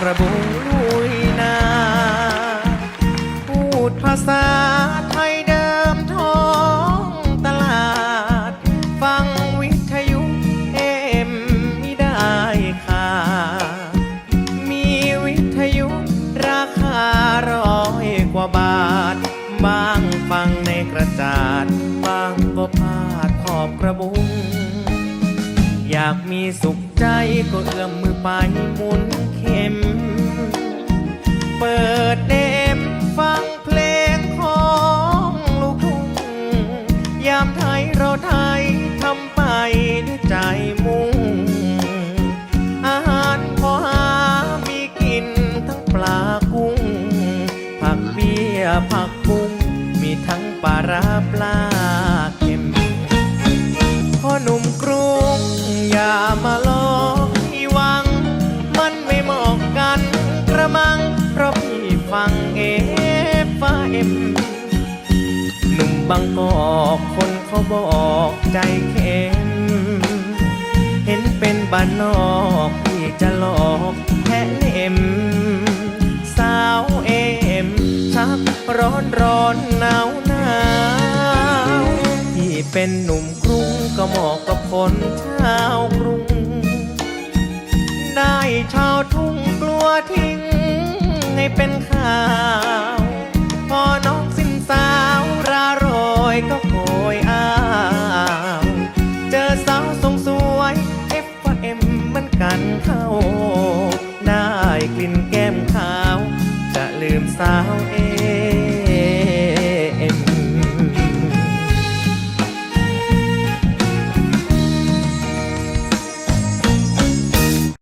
กระบุลุยนาพูดภาษาไทยเดิมท้องตลาด ฟังวิทยุเอ็มไม่ได้ค่ามีวิทยุราคาร้อยกว่าบาท บางฟังในกระจาด บางก็พาดขอบกระบุง อยากมีสุขใจก็เอื้อมมือไปหมุนเข็ม เปิดเดมฟังเพลงของลูกทุ่งยามไทยเราไทยทำไปด้วยใจมุ่ง อาหารพอหามีกินทั้งปลากุ้ง ผักเบี้ยผักบุ้ง มีทั้งปลาร้าปลา มาหลอกพี่หวัง มันไม่เหมาะกันกระมัง เพราะพี่ฟังเอฟฟาเอ็มหนุ่มบางกอกคนเขาบอกใจเข้มเห็นเป็นบ้านนอกพี่จะหลอกแค่เล่มสาวเอ็มชักร้อนร้อนหนาวหนาวพี่เป็นหนุ่มกรุงก็เหมาะกับ คนชาวกรุง ได้ชาวทุ่งกลัวทิ้งให้เป็นข่าว พอน้องสิ้นสาวราโรยก็โคยอ้าว เจอสาวทรงสวยเอฟเอ็มมันกันเข้า ได้กลิ่นแก้มขาว จะลืมสาวเอ